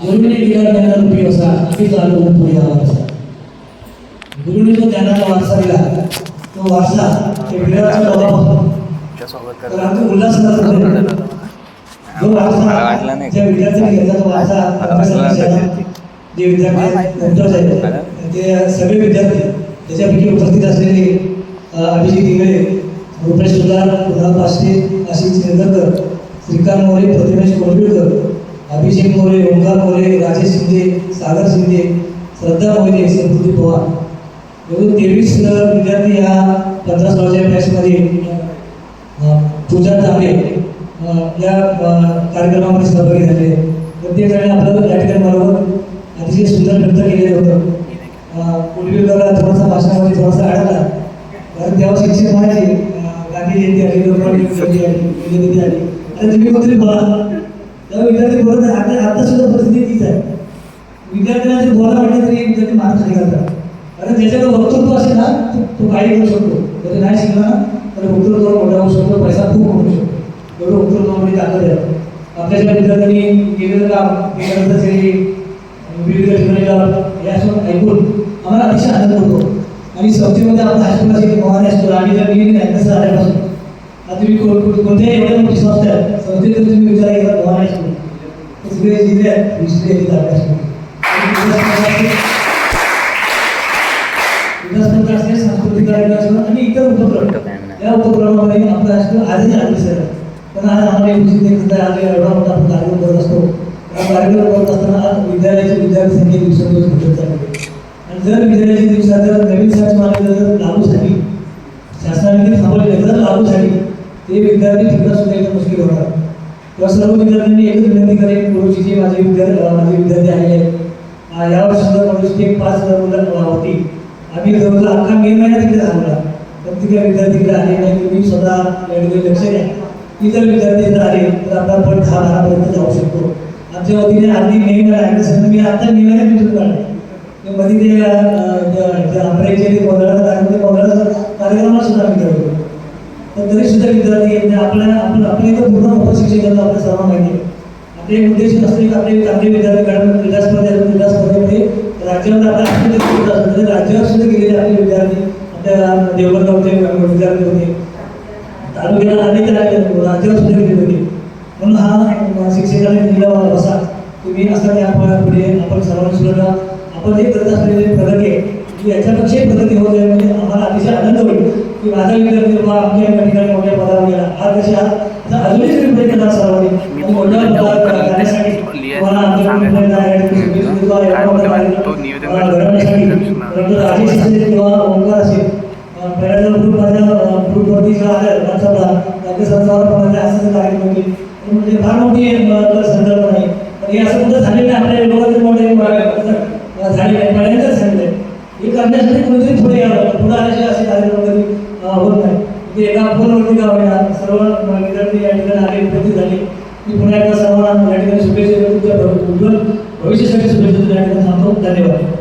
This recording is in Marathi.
गुरुने दिला ज्ञानाचा उपयोग असा की चालू पुढे यावा गुरुने जो ज्ञानाचा वारसा दिला तो वारसा ते विद्यार्थ्याच्या लोकांपासून तर आमचं मध्ये जो वारसा ज्या विद्यार्थ्यांनी घेतला तो वारसा जे विद्यार्थी ते सगळे विद्यार्थी त्याच्यापैकी उपस्थित असलेले अभिजित इंगळे रुपेश सुधार कुणाल पाशे आशिष श्रीकांत मोरे प्रतिमेश कोंडविळकर अभिषेक मोरे ओंकार मोरे राजेश शिंदे सागर शिंदे श्रद्धा मोरे संस्कृती पवार. एवढे तेवीस विद्यार्थी या पंधरा सोळाच्या बॅचमध्ये पूजा तापे या कार्यक्रमामध्ये सहभागी झाले. प्रत्येकाने आपलं या ठिकाणी बरोबर अतिशय सुंदर नृत्य केलेलं होतं. पूर्वी कुलवीकरला थोडासा भाषणामध्ये थोडासा आढळला कारण तेव्हा शिक्षक म्हणायचे गांधी जयंती आली लोकमान्य जयंती आली आली. आणि तुम्ही कोणतरी बोला. तेव्हा विद्यार्थी बोलत नाही. आता आता सुद्धा परिस्थिती तीच आहे. विद्यार्थ्यांना जर बोला वाटलं तरी विद्यार्थी मार्ग खाली करतात कारण ज्याच्याकडे वक्तृत्व असेल ना तो- काही करू शकतो. जरी नाही शिकला ना तर वक्तृत्व मोठा होऊ शकतो. पैसा खूप होऊ शकतो. एवढं वक्तृत्वामध्ये ताकद आहे. आपल्याच्या विद्यार्थ्यांनी केलेलं काम केल्यानंतर विविध ठिकाणी यासोबत ऐकून आम्हाला अतिशय आनंद होतो. आणि चौथीमध्ये आपला हायस्कूल असेल मोहान हायस्कूल आणि जर मी आल्यापासून. आता तुम्ही कोणत्याही एवढ्या मोठी संस्था आहे संस्थेत तुम्ही विचार केला ते सगळे दुसरे विकास सांस्कृतिक कार्यक्रम आणि इतर उपक्रम. या उपक्रमामध्ये आपलं हायस्कूल आजही अग्रेसर पण आज आम्हाला एक एवढा मोठा आपण कार्यक्रम करत असतो. हा कार्यक्रम करत असताना आज विद्यार्थी संख्या दिवसेंदिवस घटत आणि जर विद्यालयाची दिवसात जर नवीन शाळा मान्यता जर झाली शासनाने ती जर लागू झाली ते विद्यार्थी ठिकाण सुद्धा एकदम मुश्किल होणार या सर्व विद्यार्थ्यांनी एकच विनंती करेन. गुरुजीचे माझे विद्यार्थी माझे विद्यार्थी आहे आहेत अं, यावर्षी सुद्धा कॉलेजची एक पाच मुलं होती आम्ही जवळजवळ अख्खा मे महिना तिकडे थांबला पण तिकडे विद्यार्थी इकडे आले नाही तुम्ही स्वतः या लक्ष द्या. की जर विद्यार्थी जर आले तर आपला पण दहा बारापर्यंत जाऊ शकतो. आमच्या वतीने आधी मे महिना आहे मी आता मे महिन्यात मिळून काढले मध्ये ते अं, जे ते गोंधळाचा कार्यक्रम ते गोंधळाचा कार्यक्रमाला सुद्धा आम्ही करतो तर तरी सुद्धा विद्यार्थी आपल्या आपण आपल्या इथं पूर्ण मोफत आपल्या सर्व माहिती आहे. आपले उद्देश असते की आपले चांगले विद्यार्थी कारण क्रीडा स्पर्धेत क्रीडा स्पर्धेमध्ये राज्यावर आता आपले असतात, म्हणजे राज्यावर सुद्धा गेलेले आपले विद्यार्थी आपल्या देवगडगावचे विद्यार्थी होते. तालुक्याला अनेक राज्य- राज्यावर सुद्धा गेले होते. म्हणून हा अं, शिक्षकाने दिला असा तुम्ही असं त्या पुढे आपण सर्वांनी सुद्धा आपण जे करत असलेले प्रगती आहे याच्यापेक्षाही प्रगती होत आहे म्हणजे आम्हाला अतिशय आनंद होईल. की माझा विद्यार्थी बाबा आमच्या या ठिकाणी मोठ्या पदावर गेला. हा तशा आज आता तुम्हाला आमच्या राजेश असेल किंवा ओंकार असेल ग्रुपवरती असं म्हणजे फार मोठी संदर्भ नाही पण हे असं कुठं झालेलं आपल्या लोकांचे मोठे झाले. नाही पहिल्यांदाच झालेलं आहे हे करण्यासाठी कोणीतरी पुढे यावं. पुढे आल्याशिवाय असे कार्यक्रम कधी होत नाही. ते एका फोनवरती सर्व विद्यार्थी या ठिकाणी आले उपस्थित झाले. मी पुन्हा एकदा सर्वांना या ठिकाणी शुभेच्छा तुमच्या उज्ज्वल भविष्यासाठी शुभेच्छा या ठिकाणी धन्यवाद.